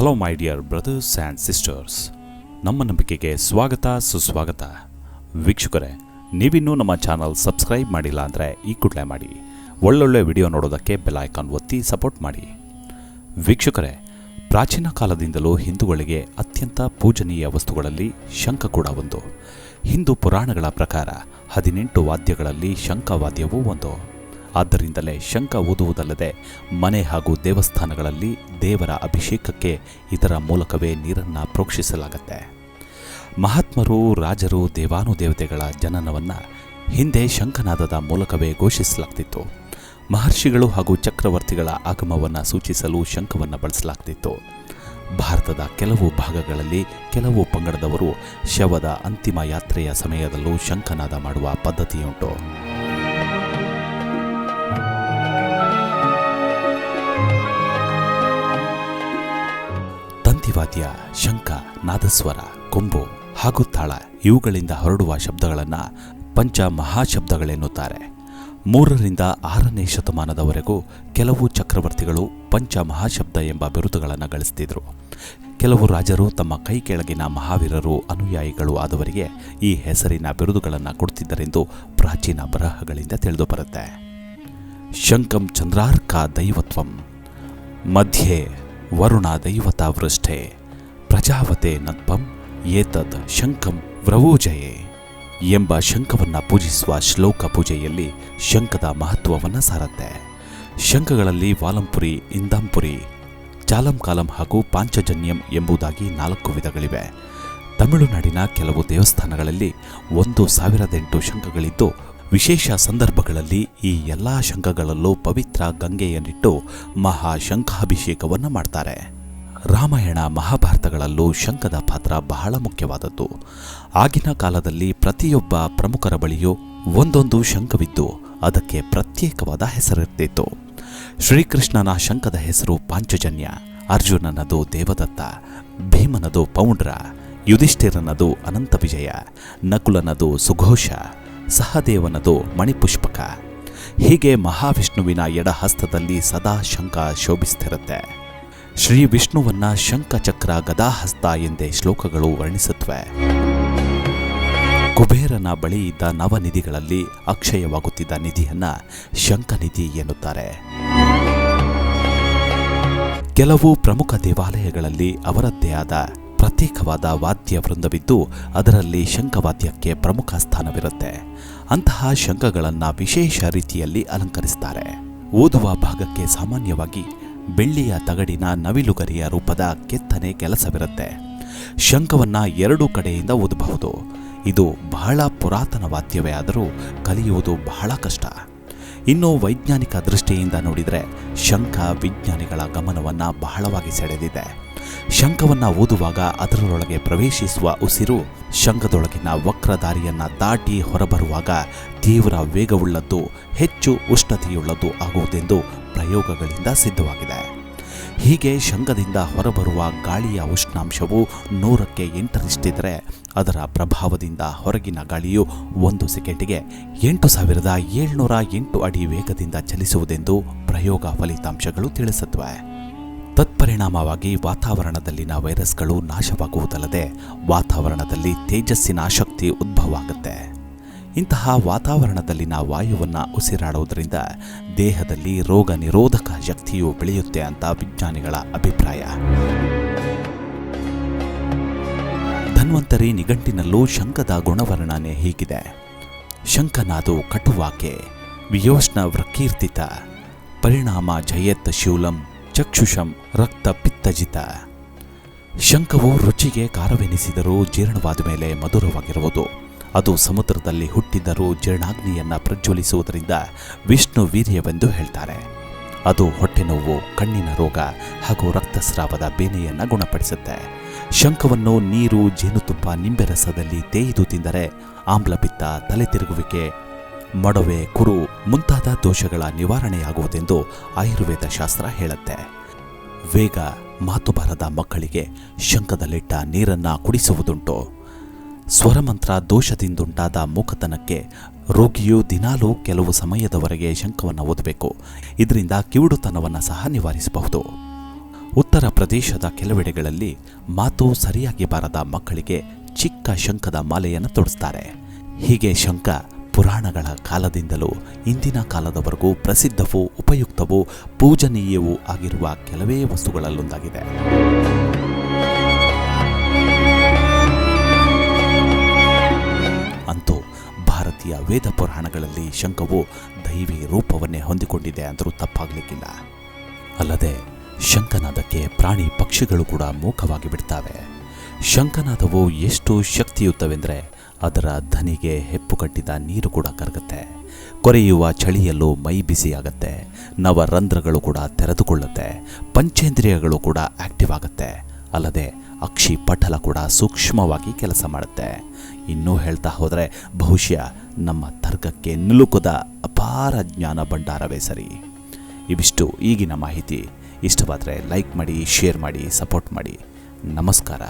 Hello my dear brothers and sisters ನಮ್ಮ ನಂಬಿಕೆಗೆ ಸ್ವಾಗತ, ಸುಸ್ವಾಗತ. ವೀಕ್ಷಕರೇ, ನೀವಿನ್ನೂ ನಮ್ಮ ಚಾನಲ್ ಸಬ್ಸ್ಕ್ರೈಬ್ ಮಾಡಿಲ್ಲ ಅಂದರೆ ಈ ಕೂಡಲೇ ಮಾಡಿ. ಒಳ್ಳೊಳ್ಳೆ ವಿಡಿಯೋ ನೋಡೋದಕ್ಕೆ ಬೆಲ್ ಐಕಾನ್ ಒತ್ತಿ ಸಪೋರ್ಟ್ ಮಾಡಿ. ವೀಕ್ಷಕರೇ, ಪ್ರಾಚೀನ ಕಾಲದಿಂದಲೂ ಹಿಂದೂಗಳಿಗೆ ಅತ್ಯಂತ ಪೂಜನೀಯ ವಸ್ತುಗಳಲ್ಲಿ ಶಂಖ ಕೂಡ ಒಂದು. ಹಿಂದೂ ಪುರಾಣಗಳ ಪ್ರಕಾರ ಹದಿನೆಂಟು ವಾದ್ಯಗಳಲ್ಲಿ ಶಂಖವಾದ್ಯವೂ ಒಂದು. ಆದ್ದರಿಂದಲೇ ಶಂಖ ಓದುವುದಲ್ಲದೆ ಮನೆ ಹಾಗೂ ದೇವಸ್ಥಾನಗಳಲ್ಲಿ ದೇವರ ಅಭಿಷೇಕಕ್ಕೆ ಇದರ ಮೂಲಕವೇ ನೀರನ್ನು ಪ್ರೋಕ್ಷಿಸಲಾಗುತ್ತೆ. ಮಹಾತ್ಮರು, ರಾಜರು, ದೇವಾನುದೇವತೆಗಳ ಜನನವನ್ನು ಹಿಂದೆ ಶಂಖನಾದದ ಮೂಲಕವೇ ಘೋಷಿಸಲಾಗ್ತಿತ್ತು. ಮಹರ್ಷಿಗಳು ಹಾಗೂ ಚಕ್ರವರ್ತಿಗಳ ಆಗಮವನ್ನು ಸೂಚಿಸಲು ಶಂಖವನ್ನು ಬಳಸಲಾಗ್ತಿತ್ತು. ಭಾರತದ ಕೆಲವು ಭಾಗಗಳಲ್ಲಿ ಕೆಲವು ಪಂಗಡದವರು ಶವದ ಅಂತಿಮ ಯಾತ್ರೆಯ ಸಮಯದಲ್ಲೂ ಶಂಖನಾದ ಮಾಡುವ ಪದ್ಧತಿಯುಂಟು. ತಂತಿವಾದ್ಯ ಶಂಖ, ನಾದಸ್ವರ, ಕೊಂಬು ಹಾಗೂ ತಾಳ ಇವುಗಳಿಂದ ಹೊರಡುವ ಶಬ್ದಗಳನ್ನು ಪಂಚ ಮಹಾಶಬ್ದಗಳೆನ್ನುತ್ತಾರೆ ಮೂರರಿಂದ ಆರನೇ ಶತಮಾನದವರೆಗೂ ಕೆಲವು ಚಕ್ರವರ್ತಿಗಳು ಪಂಚ ಮಹಾಶಬ್ದ ಎಂಬ ಬಿರುದುಗಳನ್ನು ಗಳಿಸ್ತಿದ್ರು. ಕೆಲವು ರಾಜರು ತಮ್ಮ ಕೈ ಕೆಳಗಿನ ಮಹಾವೀರರು ಅನುಯಾಯಿಗಳು ಆದವರಿಗೆ ಈ ಹೆಸರಿನ ಬಿರುದುಗಳನ್ನು ಕೊಡ್ತಿದ್ದರೆಂದು ಪ್ರಾಚೀನ ಬರಹಗಳಿಂದ ತಿಳಿದು ಬರುತ್ತೆ. ಶಂಕಂ ಚಂದ್ರಾರ್ಕ ದೈವತ್ವಂ, ಮಧ್ಯೆ ವರುಣ ದೈವತಾ ವೃಷ್ಠೆ. ಪ್ರಜಾವತೆ ನತ್ಪಂ, ಏತದ್ ಶಂಖಂ ವ್ರವೋಜಯೆ ಎಂಬ ಶಂಖವನ್ನು ಪೂಜಿಸುವ ಶ್ಲೋಕ ಪೂಜೆಯಲ್ಲಿ ಶಂಖದ ಮಹತ್ವವನ್ನು ಸಾರತ್ತೆ. ಶಂಖಗಳಲ್ಲಿ ವಾಲಂಪುರಿ, ಇಂದಾಂಪುರಿ, ಚಾಲಂಕಾಲಂ ಹಾಗೂ ಪಾಂಚಜನ್ಯಂ ಎಂಬುದಾಗಿ ನಾಲ್ಕು ವಿಧಗಳಿವೆ. ತಮಿಳುನಾಡಿನ ಕೆಲವು ದೇವಸ್ಥಾನಗಳಲ್ಲಿ ಒಂದು ಸಾವಿರದೆಂಟು ಶಂಖಗಳಿದ್ದು, ವಿಶೇಷ ಸಂದರ್ಭಗಳಲ್ಲಿ ಈ ಎಲ್ಲ ಶಂಖಗಳಲ್ಲೂ ಪವಿತ್ರ ಗಂಗೆಯನ್ನಿಟ್ಟು ಮಹಾ ಶಂಖಾಭಿಷೇಕವನ್ನು ಮಾಡ್ತಾರೆ. ರಾಮಾಯಣ ಮಹಾಭಾರತಗಳಲ್ಲೂ ಶಂಖದ ಪಾತ್ರ ಬಹಳ ಮುಖ್ಯವಾದದ್ದು. ಆಗಿನ ಕಾಲದಲ್ಲಿ ಪ್ರತಿಯೊಬ್ಬ ಪ್ರಮುಖರ ಬಳಿಯೂ ಒಂದೊಂದು ಶಂಖವಿದ್ದು ಅದಕ್ಕೆ ಪ್ರತ್ಯೇಕವಾದ ಹೆಸರಿರ್ತಿತ್ತು. ಶ್ರೀಕೃಷ್ಣನ ಶಂಖದ ಹೆಸರು ಪಾಂಚಜನ್ಯ, ಅರ್ಜುನನದು ದೇವದತ್ತ, ಭೀಮನದು ಪೌಂಡ್ರ, ಯುಧಿಷ್ಠಿರನದು ಅನಂತ ವಿಜಯ ನಕುಲನದು ಸುಘೋಷ, ಸಹದೇವನದು ಮಣಿಪುಷ್ಪಕ. ಹೀಗೆ ಮಹಾವಿಷ್ಣುವಿನ ಎಡಹಸ್ತದಲ್ಲಿ ಸದಾ ಶಂಖ ಶೋಭಿಸ್ತಿರುತ್ತೆ. ಶ್ರೀ ವಿಷ್ಣುವನ್ನ ಶಂಖಚಕ್ರ ಗದಾಹಸ್ತ ಎಂದೇ ಶ್ಲೋಕಗಳು ವರ್ಣಿಸುತ್ತವೆ. ಕುಬೇರನ ಬಳಿ ಇದ್ದ ನವನಿಧಿಗಳಲ್ಲಿ ಅಕ್ಷಯವಾಗುತ್ತಿದ್ದ ನಿಧಿಯನ್ನ ಶಂಖನಿಧಿ ಎನ್ನುತ್ತಾರೆ. ಕೆಲವು ಪ್ರಮುಖ ದೇವಾಲಯಗಳಲ್ಲಿ ಅವರದ್ದೇ ಆದ ಪ್ರತ್ಯೇಕವಾದ ವಾದ್ಯ ವೃಂದವಿದ್ದು, ಅದರಲ್ಲಿ ಶಂಖವಾದ್ಯಕ್ಕೆ ಪ್ರಮುಖ ಸ್ಥಾನವಿರುತ್ತೆ. ಅಂತಹ ಶಂಖಗಳನ್ನು ವಿಶೇಷ ರೀತಿಯಲ್ಲಿ ಅಲಂಕರಿಸ್ತಾರೆ. ಓದುವ ಭಾಗಕ್ಕೆ ಸಾಮಾನ್ಯವಾಗಿ ಬೆಳ್ಳಿಯ ತಗಡಿನ ನವಿಲುಗರಿಯ ರೂಪದ ಕೆತ್ತನೆ ಕೆಲಸವಿರುತ್ತೆ. ಶಂಖವನ್ನು ಎರಡು ಕಡೆಯಿಂದ ಓದಬಹುದು ಇದು ಬಹಳ ಪುರಾತನ ವಾದ್ಯವೇ ಆದರೂ ಕಲಿಯುವುದು ಬಹಳ ಕಷ್ಟ. ಇನ್ನು ವೈಜ್ಞಾನಿಕ ದೃಷ್ಟಿಯಿಂದ ನೋಡಿದರೆ ಶಂಖ ವಿಜ್ಞಾನಿಗಳ ಗಮನವನ್ನು ಬಹಳವಾಗಿ ಸೆಳೆದಿದೆ. ಶಂಖವನ್ನು ಓದುವಾಗ ಅದರೊಳಗೆ ಪ್ರವೇಶಿಸುವ ಉಸಿರು ಶಂಖದೊಳಗಿನ ವಕ್ರದಾರಿಯನ್ನು ದಾಟಿ ಹೊರಬರುವಾಗ ತೀವ್ರ ವೇಗವುಳ್ಳದ್ದು, ಹೆಚ್ಚು ಉಷ್ಣತೆಯುಳ್ಳದ್ದು ಆಗುವುದೆಂದು ಪ್ರಯೋಗಗಳಿಂದ ಸಿದ್ಧವಾಗಿದೆ. ಹೀಗೆ ಶಂಖದಿಂದ ಹೊರಬರುವ ಗಾಳಿಯ ಉಷ್ಣಾಂಶವು ನೂರಕ್ಕೆ ಎಂಟರಷ್ಟಿದ್ದರೆ ಅದರ ಪ್ರಭಾವದಿಂದ ಹೊರಗಿನ ಗಾಳಿಯು ಒಂದು ಸೆಕೆಂಡಿಗೆ ಎಂಟು ಸಾವಿರದ ಏಳ್ನೂರ ಎಂಟು ಅಡಿ ವೇಗದಿಂದ ಚಲಿಸುವುದೆಂದು ಪ್ರಯೋಗ ಫಲಿತಾಂಶಗಳು ತಿಳಿಸುತ್ತವೆ ತತ್ಪರಿಣಾಮವಾಗಿ ವಾತಾವರಣದಲ್ಲಿನ ವೈರಸ್ಗಳು ನಾಶವಾಗುವುದಲ್ಲದೆ ವಾತಾವರಣದಲ್ಲಿ ತೇಜಸ್ಸಿನ ಶಕ್ತಿ ಉದ್ಭವ ಆಗುತ್ತೆ ಇಂತಹ ವಾತಾವರಣದಲ್ಲಿನ ವಾಯುವನ್ನು ಉಸಿರಾಡುವುದರಿಂದ ದೇಹದಲ್ಲಿ ರೋಗ ನಿರೋಧಕ ಶಕ್ತಿಯು ಬೆಳೆಯುತ್ತೆ ಅಂತ ವಿಜ್ಞಾನಿಗಳ ಅಭಿಪ್ರಾಯ. ಧನ್ವಂತರಿ ನಿಘಂಟಿನಲ್ಲೂ ಶಂಖದ ಗುಣವರ್ಣನೆ ಹೀಗಿದೆ. ಶಂಕನಾದು ಕಟುವಾಕೆ, ವಿಯೋಷ್ಣ ವೃಕೀರ್ತಿತ ಪರಿಣಾಮ ಜಯತ್ ಶೂಲಂ ಚಕ್ಷುಷಂ ರಕ್ತ ಪಿತ್ತಜಿತ. ಶಂಖವು ರುಚಿಗೆ ಕಾರವೆನಿಸಿದರೂ ಜೀರ್ಣವಾದ ಮೇಲೆ ಮಧುರವಾಗಿರುವುದು. ಅದು ಸಮುದ್ರದಲ್ಲಿ ಹುಟ್ಟಿದರೂ ಜೀರ್ಣಾಗ್ನಿಯನ್ನ ಪ್ರಜ್ವಲಿಸುವುದರಿಂದ ವಿಷ್ಣು ವೀರ್ಯವೆಂದು ಹೇಳ್ತಾರೆ. ಅದು ಹೊಟ್ಟೆ ನೋವು, ಕಣ್ಣಿನ ರೋಗ ಹಾಗೂ ರಕ್ತಸ್ರಾವದ ಬೇನೆಯನ್ನು ಗುಣಪಡಿಸುತ್ತೆ. ಶಂಖವನ್ನು ನೀರು, ಜೇನುತುಪ್ಪ ನಿಂಬೆ ರಸದಲ್ಲಿ ತೇಯ್ದು ತಿಂದರೆ ಆಮ್ಲಪಿತ್ತ ತಲೆ ತಿರುಗುವಿಕೆ ಮೊಡವೆ, ಕುರು ಮುಂತಾದ ದೋಷಗಳ ನಿವಾರಣೆಯಾಗುವುದೆಂದು ಆಯುರ್ವೇದ ಶಾಸ್ತ್ರ ಹೇಳುತ್ತೆ. ವೇಗ ಮಾತು ಬಾರದ ಮಕ್ಕಳಿಗೆ ಶಂಕದಲ್ಲಿಟ್ಟ ನೀರನ್ನ ಕುಡಿಸುವುದುಂಟು. ಸ್ವರಮಂತ್ರ ದೋಷದಿಂದುಂಟಾದ ಮೂಕತನಕ್ಕೆ ರೋಗಿಯು ದಿನಾಲೂ ಕೆಲವು ಸಮಯದವರೆಗೆ ಶಂಕವನ್ನು ಓದಬೇಕು. ಇದರಿಂದ ಕಿವುಡುತನವನ್ನು ಸಹ ನಿವಾರಿಸಬಹುದು. ಉತ್ತರ ಪ್ರದೇಶದ ಕೆಲವೆಡೆಗಳಲ್ಲಿ ಮಾತು ಸರಿಯಾಗಿ ಬಾರದ ಮಕ್ಕಳಿಗೆ ಚಿಕ್ಕ ಶಂಕದ ಮಾಲೆಯನ್ನು ತೊಡಿಸ್ತಾರೆ. ಹೀಗೆ ಶಂಖ ಪುರಾಣಗಳ ಕಾಲದಿಂದಲೂ ಇಂದಿನ ಕಾಲದವರೆಗೂ ಪ್ರಸಿದ್ಧವೂ ಉಪಯುಕ್ತವೂ ಪೂಜನೀಯವೂ ಆಗಿರುವ ಕೆಲವೇ ವಸ್ತುಗಳಲ್ಲೊಂದಾಗಿದೆ. ಅಂತೂ ಭಾರತೀಯ ವೇದ ಪುರಾಣಗಳಲ್ಲಿ ಶಂಖವು ದೈವಿ ರೂಪವನ್ನೇ ಹೊಂದಿಕೊಂಡಿದೆ ಅಂದರೂ ತಪ್ಪಾಗಲಿಕ್ಕಿಲ್ಲ. ಅಲ್ಲದೆ ಶಂಖನಾದಕ್ಕೆ ಪ್ರಾಣಿ ಪಕ್ಷಿಗಳು ಕೂಡ ಮೂಕವಾಗಿ ಬಿಡ್ತಾವೆ. ಶಂಖನಾದವು ಎಷ್ಟು ಶಕ್ತಿಯುತವೆಂದರೆ ಅದರ ಧನಿಗೆ ಹೆಪ್ಪು ಕಟ್ಟಿದ ನೀರು ಕೂಡ ಕರಗುತ್ತೆ. ಕೊರೆಯುವ ಚಳಿಯಲ್ಲೂ ಮೈ ಬಿಸಿಯಾಗತ್ತೆ. ನವರಂಧ್ರಗಳು ಕೂಡ ತೆರೆದುಕೊಳ್ಳುತ್ತೆ. ಪಂಚೇಂದ್ರಿಯಗಳು ಕೂಡ ಆಕ್ಟಿವ್ ಆಗುತ್ತೆ. ಅಲ್ಲದೆ ಅಕ್ಷಿ ಪಟಲ ಕೂಡ ಸೂಕ್ಷ್ಮವಾಗಿ ಕೆಲಸ ಮಾಡುತ್ತೆ. ಇನ್ನೂ ಹೇಳ್ತಾ ಹೋದರೆ ಬಹುಶಃ ನಮ್ಮ ತರ್ಕಕ್ಕೆ ನಿಲುಕದ ಅಪಾರ ಜ್ಞಾನ ಭಂಡಾರವೇ ಸರಿ. ಇವಿಷ್ಟು ಈಗಿನ ಮಾಹಿತಿ. ಇಷ್ಟವಾದರೆ ಲೈಕ್ ಮಾಡಿ, ಶೇರ್ ಮಾಡಿ, ಸಪೋರ್ಟ್ ಮಾಡಿ. ನಮಸ್ಕಾರ.